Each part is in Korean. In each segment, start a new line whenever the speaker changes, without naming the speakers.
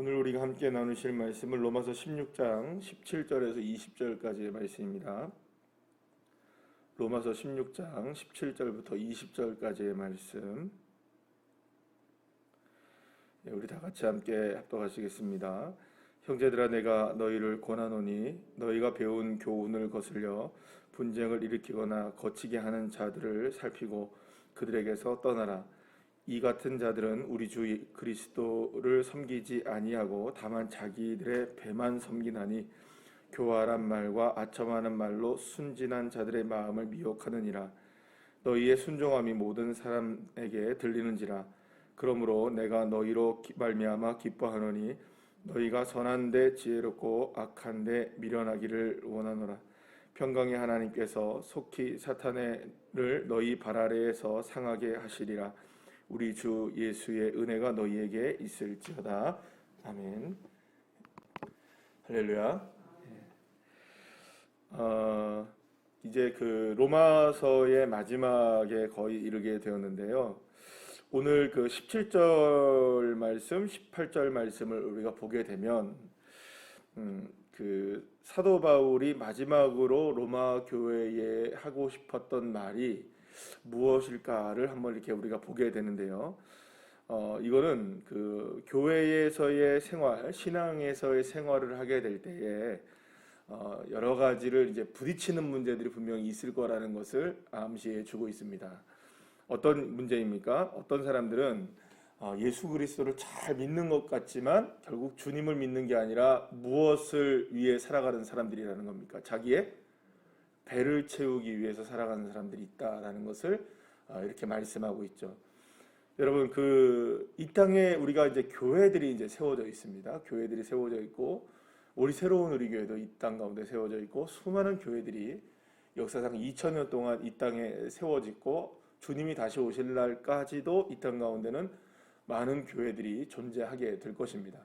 오늘 우리가 함께 나누실 말씀은 로마서 16장 17절에서 20절까지의 말씀입니다. 로마서 16장 17절부터 20절까지의 말씀. 예, 우리 다 같이 함께 합독하시겠습니다. 형제들아 내가 너희를 권하노니 너희가 배운 교훈을 거슬려 분쟁을 일으키거나 거치게 하는 자들을 살피고 그들에게서 떠나라. 이 같은 자들은 우리 주 그리스도를 섬기지 아니하고 다만 자기들의 배만 섬기나니 교활한 말과 아첨하는 말로 순진한 자들의 마음을 미혹하느니라. 너희의 순종함이 모든 사람에게 들리는지라. 그러므로 내가 너희로 기- 말미암아 기뻐하노니 너희가 선한데 지혜롭고 악한데 미련하기를 원하노라. 평강의 하나님께서 속히 사탄을 너희 발 아래에서 상하게 하시리라 우리 주 예수의 은혜가 너희에게 있을지어다. 아멘. 할렐루야. 어, 이제 그 로마서의 마지막에 거의 이르게 되었는데요. 오늘 그 17절 말씀, 18절 말씀을 우리가 보게 되면 음, 그 사도 바울이 마지막으로 로마 교회에 하고 싶었던 말이 무엇일까를 한번 이렇게 우리가 보게 되는데요. 어, 이거는 그 교회에서의 생활, 신앙에서의 생활을 하게 될 때에 어, 여러 가지를 이제 부딪히는 문제들이 분명히 있을 거라는 것을 암시해 주고 있습니다. 어떤 문제입니까? 어떤 사람들은 어, 예수 그리스도를 잘 믿는 것 같지만 결국 주님을 믿는 게 아니라 무엇을 위해 살아가는 사람들이라는 겁니까? 자기의 배를 채우기 위해서 살아가는 사람들이 있다라는 것을 어, 이렇게 말씀하고 있죠. 여러분 그 이 땅에 우리가 이제 교회들이 이제 세워져 있습니다. 교회들이 세워져 있고 우리 새로운 우리 교회도 이 땅 가운데 세워져 있고 수많은 교회들이 역사상 2000년 동안 이 땅에 세워지고 주님이 다시 오실 날까지도 이 땅 가운데는 많은 교회들이 존재하게 될 것입니다.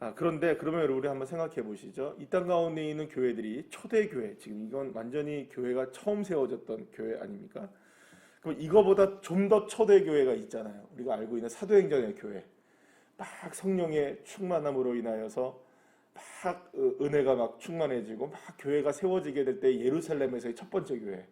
아, 그런데 그러면 우리 한번 생각해 보시죠. 이 땅 가운데 있는 교회들이 초대 교회, 지금 이건 완전히 교회가 처음 세워졌던 교회 아닙니까? 그럼 이거보다 좀 더 초대 교회가 있잖아요. 우리가 알고 있는 사도행전의 교회. 막 성령의 충만함으로 인하여서 막 어, 은혜가 막 충만해지고 막 교회가 세워지게 될 때 예루살렘에서의 첫 번째 교회.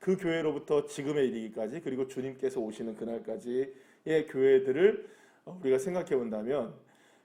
그 교회로부터 지금에 이르기까지 그리고 주님께서 오시는 그날까지의 교회들을 어, 우리가 생각해 본다면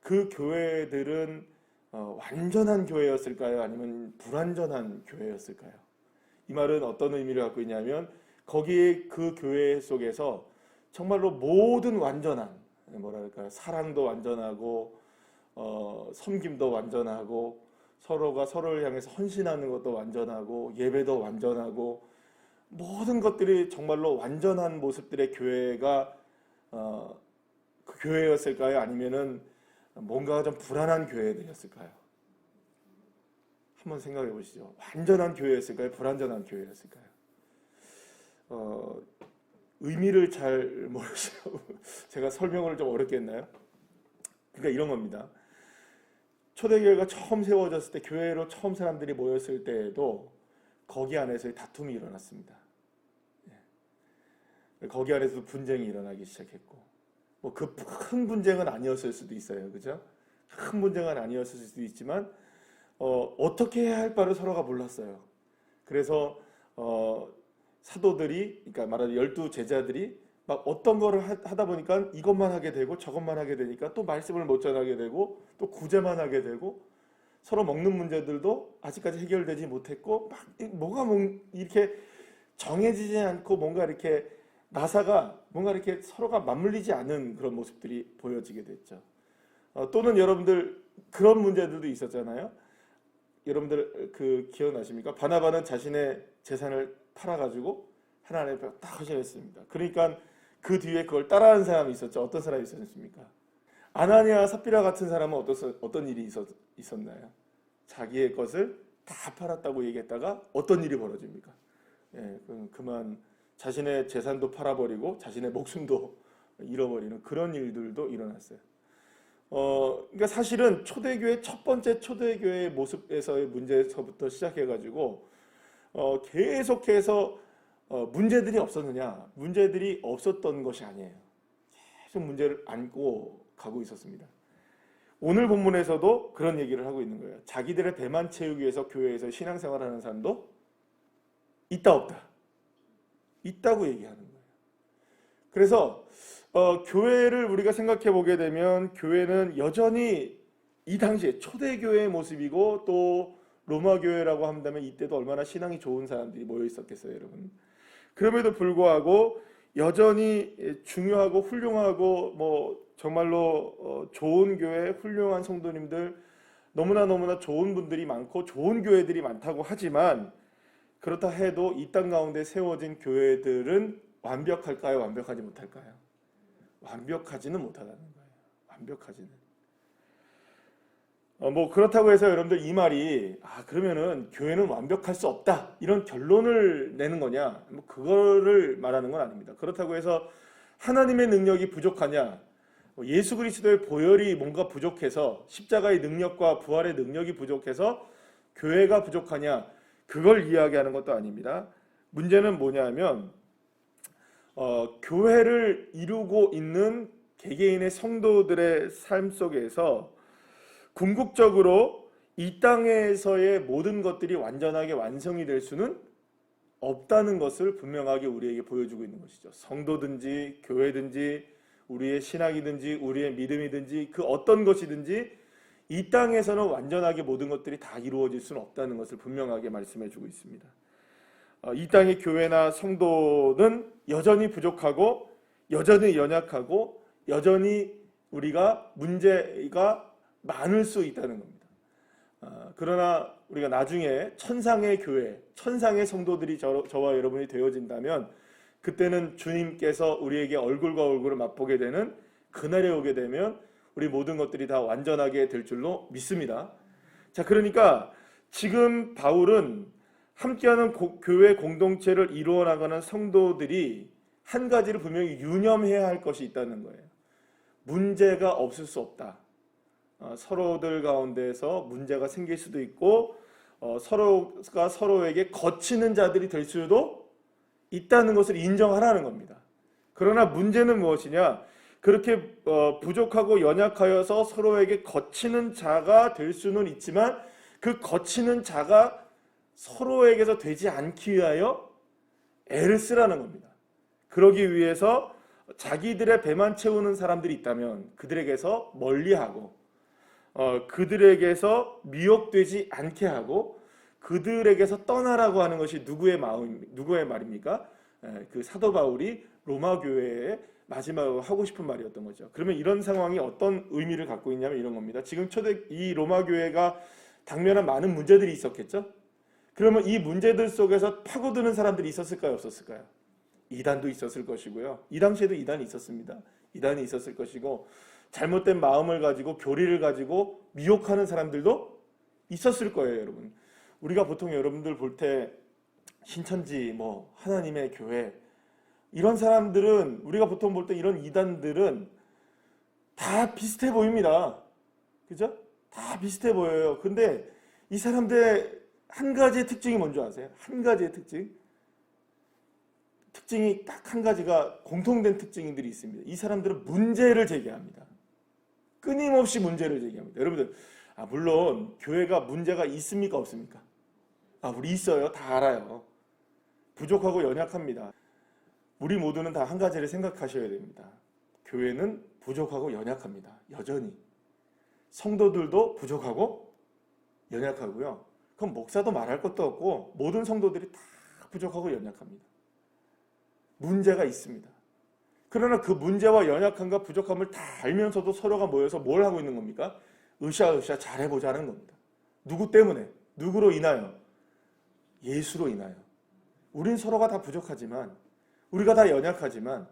그 교회들은 어, 완전한 교회였을까요? 아니면 불완전한 교회였을까요? 이 말은 어떤 의미를 갖고 있냐면 거기에 그 교회 속에서 정말로 모든 완전한 뭐랄까요 사랑도 완전하고 어, 섬김도 완전하고 서로가 서로를 향해서 헌신하는 것도 완전하고 예배도 완전하고 모든 것들이 정말로 완전한 모습들의 교회가 어, 그 교회였을까요? 아니면은 뭔가 좀 불안한 교회들이었을까요? 한번 생각해 보시죠. 완전한 교회였을까요? 불완전한 교회였을까요? 어, 의미를 잘 모르시고 제가 설명을 좀 어렵게 했나요? 그러니까 이런 겁니다. 초대교회가 처음 세워졌을 때 교회로 처음 사람들이 모였을 때에도 거기 안에서 다툼이 일어났습니다. 예. 거기 안에서 분쟁이 일어나기 시작했고 뭐 그 큰 분쟁은 아니었을 수도 있어요. 그죠? 큰 분쟁은 아니었을 수도 있지만 어, 어떻게 해야 할 바를 서로가 몰랐어요. 그래서 어, 사도들이 그러니까 말하는 열두 제자들이 막 어떤 거를 하- 하다 보니까 이것만 하게 되고 저것만 하게 되니까 또 말씀을 못 전하게 되고 또 구제만 하게 되고 서로 먹는 문제들도 아직까지 해결되지 못했고 막 이- 뭐가 뭔- 이렇게 정해지지 않고 뭔가 이렇게 나사가 뭔가 이렇게 서로가 맞물리지 않는 그런 모습들이 보여지게 됐죠. 어, 또는 여러분들 그런 문제들도 있었잖아요. 여러분들 그 기억나십니까? 바나바는 자신의 재산을 팔아가지고 하나님 앞에 딱 헌신했습니다. 그러니까 그 뒤에 그걸 따라하는 사람이 있었죠. 어떤 사람이 있었습니까? 아나니아 삽비라 같은 사람은 어떤 어떤 일이 있었, 있었나요? 자기의 것을 다 팔았다고 얘기했다가 어떤 일이 벌어집니까? 예, 그럼 그만 자신의 재산도 팔아버리고 자신의 목숨도 잃어버리는 그런 일들도 일어났어요. 어, 그러니까 사실은 초대교회 첫 번째 초대교회의 모습에서의 문제서부터 시작해가지고 어, 계속해서 어, 문제들이 없었느냐? 문제들이 없었던 것이 아니에요. 계속 문제를 안고 가고 있었습니다. 오늘 본문에서도 그런 얘기를 하고 있는 거예요. 자기들의 배만 채우기 위해서 교회에서 신앙생활하는 사람도 있다 없다. 있다고 얘기하는 거예요. 그래서 어, 교회를 우리가 생각해 보게 되면 교회는 여전히 이 당시에 초대교회의 모습이고 또 로마 교회라고 한다면 이때도 얼마나 신앙이 좋은 사람들이 모여 있었겠어요, 여러분. 그럼에도 불구하고 여전히 중요하고 훌륭하고 뭐 정말로 어, 좋은 교회, 훌륭한 성도님들 너무나 너무나 좋은 분들이 많고 좋은 교회들이 많다고 하지만 그렇다 해도 이 땅 가운데 세워진 교회들은 완벽할까요? 완벽하지 못할까요? 완벽하지는 못하다는 거예요. 완벽하지는. 어, 뭐 그렇다고 해서 여러분들 이 말이 아 그러면은 교회는 완벽할 수 없다 이런 결론을 내는 거냐? 뭐 그거를 말하는 건 아닙니다. 그렇다고 해서 하나님의 능력이 부족하냐? 뭐 예수 그리스도의 보혈이 뭔가 부족해서 십자가의 능력과 부활의 능력이 부족해서 교회가 부족하냐? 그걸 이야기하는 것도 아닙니다. 문제는 뭐냐면 어, 교회를 이루고 있는 개개인의 성도들의 삶 속에서 궁극적으로 이 땅에서의 모든 것들이 완전하게 완성이 될 수는 없다는 것을 분명하게 우리에게 보여주고 있는 것이죠. 성도든지 교회든지 우리의 신학이든지 우리의 믿음이든지 그 어떤 것이든지 이 땅에서는 완전하게 모든 것들이 다 이루어질 수는 없다는 것을 분명하게 말씀해 주고 있습니다. 어, 이 땅의 교회나 성도는 여전히 부족하고 여전히 연약하고 여전히 우리가 문제가 많을 수 있다는 겁니다. 어, 그러나 우리가 나중에 천상의 교회, 천상의 성도들이 저, 저와 여러분이 되어진다면 그때는 주님께서 우리에게 얼굴과 얼굴을 맛보게 되는 그날에 오게 되면 우리 모든 것들이 다 완전하게 될 줄로 믿습니다. 자, 그러니까 지금 바울은 함께하는 고, 교회 공동체를 이루어 나가는 성도들이 한 가지를 분명히 유념해야 할 것이 있다는 거예요. 문제가 없을 수 없다. 어, 서로들 가운데서 문제가 생길 수도 있고 어, 서로가 서로에게 거치는 자들이 될 수도 있다는 것을 인정하라는 겁니다. 그러나 문제는 무엇이냐? 그렇게 어, 부족하고 연약하여서 서로에게 거치는 자가 될 수는 있지만 그 거치는 자가 서로에게서 되지 않기 위하여 애를 쓰라는 겁니다. 그러기 위해서 자기들의 배만 채우는 사람들이 있다면 그들에게서 멀리하고 어, 그들에게서 미혹되지 않게 하고 그들에게서 떠나라고 하는 것이 누구의 마음 누구의 말입니까? 에, 그 사도 바울이 로마 교회에 마지막으로 하고 싶은 말이었던 거죠. 그러면 이런 상황이 어떤 의미를 갖고 있냐면 이런 겁니다. 지금 초대 이 로마 교회가 당면한 많은 문제들이 있었겠죠. 그러면 이 문제들 속에서 파고드는 사람들이 있었을까요, 없었을까요? 이단도 있었을 것이고요. 이 당시에도 이단이 있었습니다. 이단이 있었을 것이고 잘못된 마음을 가지고 교리를 가지고 미혹하는 사람들도 있었을 거예요, 여러분. 우리가 보통 여러분들 볼 때 신천지 뭐 하나님의 교회 이런 사람들은 우리가 보통 볼 때 이런 이단들은 다 비슷해 보입니다. 그죠? 다 비슷해 보여요. 근데 이 사람들의 한 가지의 특징이 뭔지 아세요? 한 가지의 특징. 특징이 딱 한 가지가 공통된 특징들이 있습니다. 이 사람들은 문제를 제기합니다. 끊임없이 문제를 제기합니다. 여러분들, 아, 물론 교회가 문제가 있습니까? 없습니까? 아, 우리 있어요. 다 알아요. 부족하고 연약합니다. 우리 모두는 다 한 가지를 생각하셔야 됩니다. 교회는 부족하고 연약합니다. 여전히. 성도들도 부족하고 연약하고요. 그럼 목사도 말할 것도 없고 모든 성도들이 다 부족하고 연약합니다. 문제가 있습니다. 그러나 그 문제와 연약함과 부족함을 다 알면서도 서로가 모여서 뭘 하고 있는 겁니까? 으쌰으쌰 잘해보자는 겁니다. 누구 때문에? 누구로 인하여? 예수로 인하여. 우린 서로가 다 부족하지만, 우리가 다 연약하지만,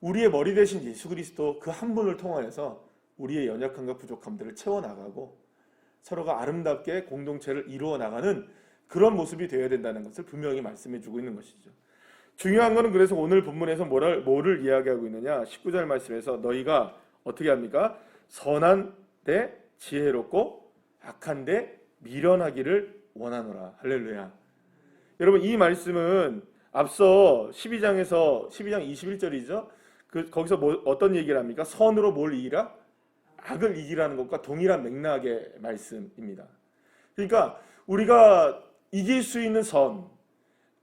우리의 머리 대신 예수 그리스도 그 한 분을 통하여서 우리의 연약함과 부족함들을 채워나가고 서로가 아름답게 공동체를 이루어 나가는 그런 모습이 되어야 된다는 것을 분명히 말씀해 주고 있는 것이죠. 중요한 것은 그래서 오늘 본문에서 뭐를, 뭐를 이야기하고 있느냐? 19절 말씀에서 너희가 어떻게 합니까? 선한 데 지혜롭고 악한 데 미련하기를 원하노라. 할렐루야. 여러분 이 말씀은 앞서 12장에서 12장 21절이죠. 그 거기서 뭐, 어떤 얘기를 합니까? 선으로 뭘 이기라? 악을 이기라는 것과 동일한 맥락의 말씀입니다. 그러니까 우리가 이길 수 있는 선,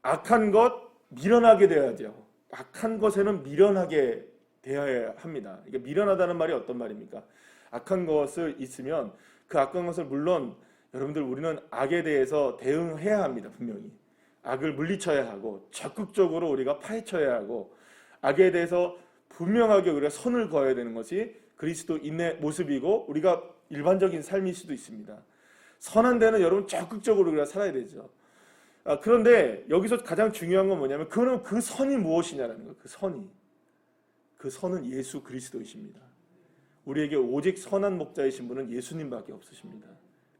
악한 것 미련하게 되어야죠. 악한 것에는 미련하게 되어야 합니다. 이게 미련하다는 말이 어떤 말입니까? 악한 것을 있으면 그 악한 것을 물론 여러분들 우리는 악에 대해서 대응해야 합니다. 분명히 악을 물리쳐야 하고 적극적으로 우리가 파헤쳐야 하고 악에 대해서 분명하게 우리가 선을 그어야 되는 것이 그리스도인의 모습이고 우리가 일반적인 삶일 수도 있습니다. 선한 데는 여러분 적극적으로 우리가 살아야 되죠. 아, 그런데 여기서 가장 중요한 건 뭐냐면 그는 그 선이 무엇이냐라는 거예요. 그 선이 그 선은 예수 그리스도이십니다. 우리에게 오직 선한 목자이신 분은 예수님밖에 없으십니다.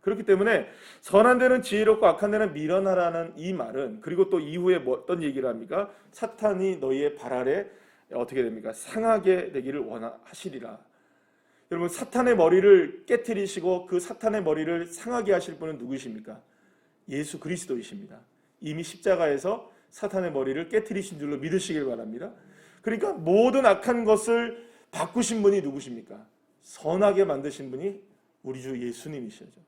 그렇기 때문에 선한 데는 지혜롭고 악한 데는 미련하라는 이 말은 그리고 또 이후에 뭐 어떤 얘기를 합니까? 사탄이 너희의 발 아래 어떻게 됩니까? 상하게 되기를 원하시리라. 여러분 사탄의 머리를 깨뜨리시고 그 사탄의 머리를 상하게 하실 분은 누구십니까? 예수 그리스도이십니다. 이미 십자가에서 사탄의 머리를 깨뜨리신 줄로 믿으시길 바랍니다. 그러니까 모든 악한 것을 바꾸신 분이 누구십니까? 선하게 만드신 분이 우리 주 예수님이시죠.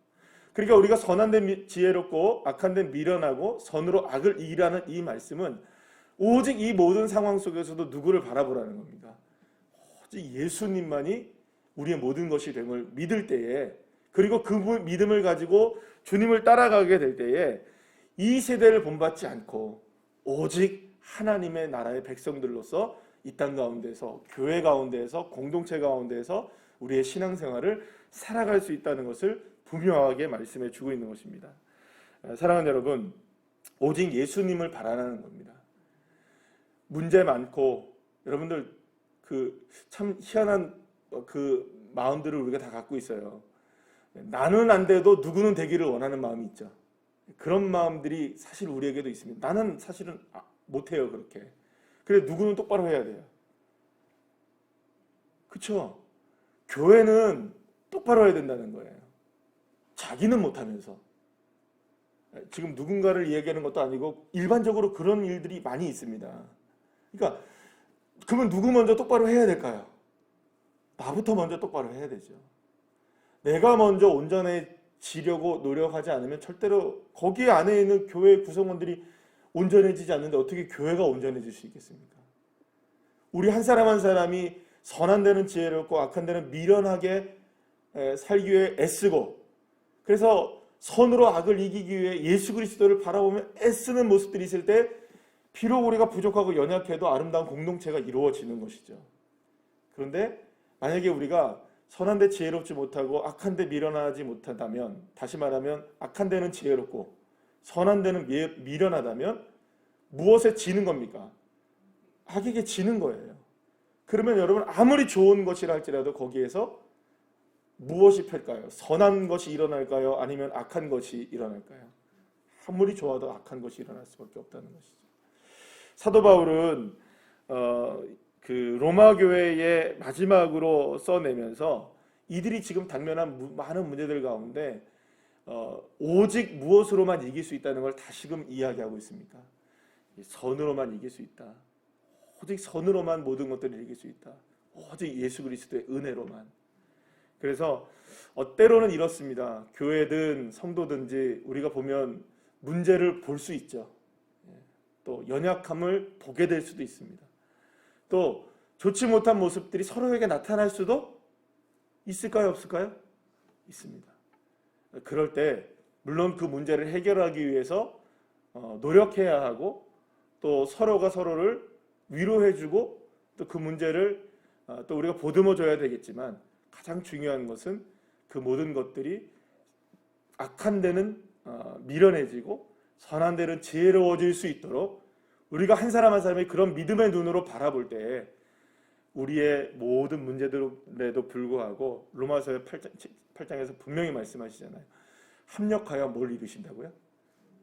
그러니까 우리가 선한 데 지혜롭고 악한 데 미련하고 선으로 악을 이기라는 이 말씀은 오직 이 모든 상황 속에서도 누구를 바라보라는 겁니다. 오직 예수님만이 우리의 모든 것이 됨을 믿을 때에 그리고 그 믿음을 가지고 주님을 따라가게 될 때에 이 세대를 본받지 않고 오직 하나님의 나라의 백성들로서 이 땅 가운데서 교회 가운데에서 공동체 가운데에서 우리의 신앙생활을 살아갈 수 있다는 것을 분명하게 말씀해 주고 있는 것입니다. 사랑하는 여러분, 오직 예수님을 바라는 겁니다. 문제 많고 여러분들 그 참 희한한 그 마음들을 우리가 다 갖고 있어요. 나는 안 돼도 누구는 되기를 원하는 마음이 있죠. 그런 마음들이 사실 우리에게도 있습니다. 나는 사실은 아, 못해요 그렇게. 그래 누구는 똑바로 해야 돼요. 그렇죠? 교회는 똑바로 해야 된다는 거예요. 자기는 못하면서 지금 누군가를 이야기하는 것도 아니고 일반적으로 그런 일들이 많이 있습니다. 그러니까 그러면 누구 먼저 똑바로 해야 될까요? 나부터 먼저 똑바로 해야 되죠. 내가 먼저 온전해지려고 노력하지 않으면 절대로 거기 안에 있는 교회 구성원들이 온전해지지 않는데 어떻게 교회가 온전해질 수 있겠습니까? 우리 한 사람 한 사람이 선한 데는 지혜롭고 악한 데는 미련하게 살기 위해 애쓰고 그래서 선으로 악을 이기기 위해 예수 그리스도를 바라보며 애쓰는 모습들이 있을 때 비록 우리가 부족하고 연약해도 아름다운 공동체가 이루어지는 것이죠. 그런데 만약에 우리가 선한 데 지혜롭지 못하고 악한 데 미련하지 못한다면 다시 말하면 악한 데는 지혜롭고 선한 데는 미련하다면 무엇에 지는 겁니까? 악에게 지는 거예요. 그러면 여러분 아무리 좋은 것이라 할지라도 거기에서 무엇이 펼까요? 선한 것이 일어날까요? 아니면 악한 것이 일어날까요? 아무리 좋아도 악한 것이 일어날 수밖에 없다는 것이죠. 사도 바울은 어, 그 로마 교회의 마지막으로 써내면서 이들이 지금 당면한 많은 문제들 가운데 어, 오직 무엇으로만 이길 수 있다는 걸 다시금 이야기하고 있습니다. 선으로만 이길 수 있다. 오직 선으로만 모든 것들을 이길 수 있다. 오직 예수 그리스도의 은혜로만. 그래서 어, 때로는 이렇습니다. 교회든 성도든지 우리가 보면 문제를 볼 수 있죠. 예. 또 연약함을 보게 될 수도 있습니다. 또 좋지 못한 모습들이 서로에게 나타날 수도 있을까요? 없을까요? 있습니다. 그럴 때 물론 그 문제를 해결하기 위해서 어, 노력해야 하고 또 서로가 서로를 위로해주고 또 그 문제를 어, 또 우리가 보듬어 줘야 되겠지만 가장 중요한 것은 그 모든 것들이 악한 데는 어, 미련해지고 선한 데는 지혜로워질 수 있도록 우리가 한 사람 한 사람이 그런 믿음의 눈으로 바라볼 때 우리의 모든 문제들에도 불구하고 로마서 8장, 8장 에서 분명히 말씀하시잖아요. 합력하여 뭘 이루신다고요?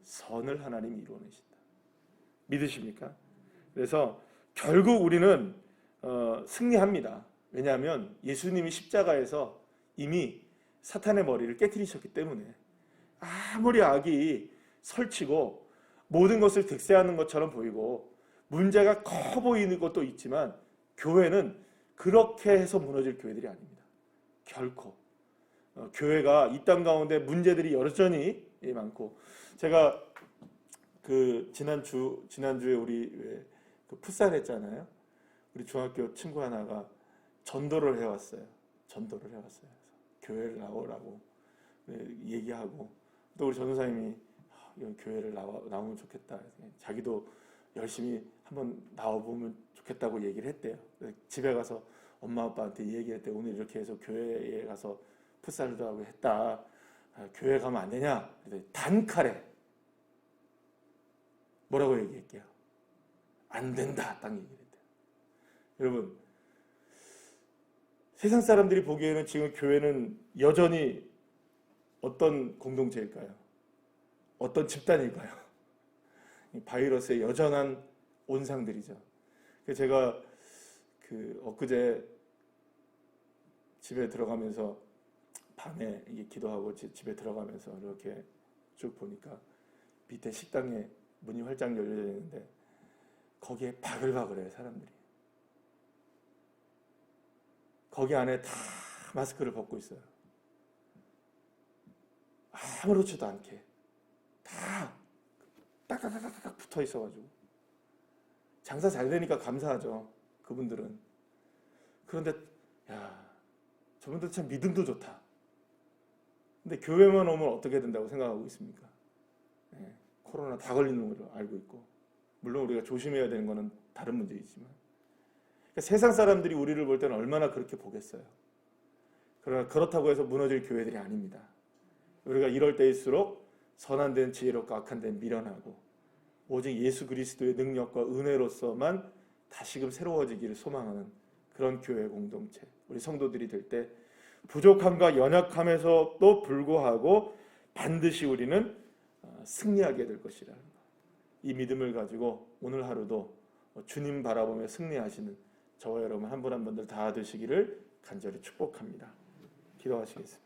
선을 하나님이 이루어내신다. 믿으십니까? 그래서 결국 우리는 어, 승리합니다. 왜냐하면 예수님이 십자가에서 이미 사탄의 머리를 깨뜨리셨기 때문에 아무리 악이 설치고 모든 것을 득세하는 것처럼 보이고 문제가 커 보이는 것도 있지만 교회는 그렇게 해서 무너질 교회들이 아닙니다. 결코 어, 교회가 이 땅 가운데 문제들이 여전히 많고 제가 그 지난 주 지난 주에 우리 왜그 풋살 했잖아요. 우리 중학교 친구 하나가 전도를 해왔어요. 전도를 해왔어요. 교회를 나오라고 네, 얘기하고 또 우리 전도사님이 아, 교회를 나와 나오면 좋겠다. 자기도 열심히 한번 나와보면 좋겠다고 얘기를 했대요. 집에 가서 엄마 아빠한테 얘기할 때 오늘 이렇게 해서 교회에 가서 풋살도 하고 했다. 아, 교회 가면 안 되냐? 단칼에 뭐라고 얘기할게요? 안 된다. 딱 얘기를 했대요. 여러분 세상 사람들이 보기에는 지금 교회는 여전히 어떤 공동체일까요? 어떤 집단일까요? 이 바이러스의 여전한 온상들이죠. 제가 그 엊그제 집에 들어가면서 밤에 기도하고 지- 집에 들어가면서 이렇게 쭉 보니까 밑에 식당에 문이 활짝 열려 있는데 거기에 바글바글해요 사람들이. 거기 안에 다 마스크를 벗고 있어요. 아무렇지도 않게. 다 딱딱딱딱 붙어 있어가지고. 장사 잘 되니까 감사하죠 그분들은. 그런데 야 저분들 참 믿음도 좋다. 근데 교회만 오면 어떻게 된다고 생각하고 있습니까? 예, 코로나 다 걸리는 걸로 알고 있고. 물론 우리가 조심해야 되는 거는 다른 문제이지만 그러니까 세상 사람들이 우리를 볼 때는 얼마나 그렇게 보겠어요 그러나 그렇다고 해서 무너질 교회들이 아닙니다 우리가 이럴 때일수록 선한 데는 지혜롭고 악한 데는 미련하고 오직 예수 그리스도의 능력과 은혜로서만 다시금 새로워지기를 소망하는 그런 교회 공동체 우리 성도들이 될 때 부족함과 연약함에서도 불구하고 반드시 우리는 어, 승리하게 될 것이라는 것. 이 믿음을 가지고 오늘 하루도 주님 바라보며 승리하시는 저와 여러분 한 분 한 분들 다 되시기를 간절히 축복합니다. 기도하시겠습니다.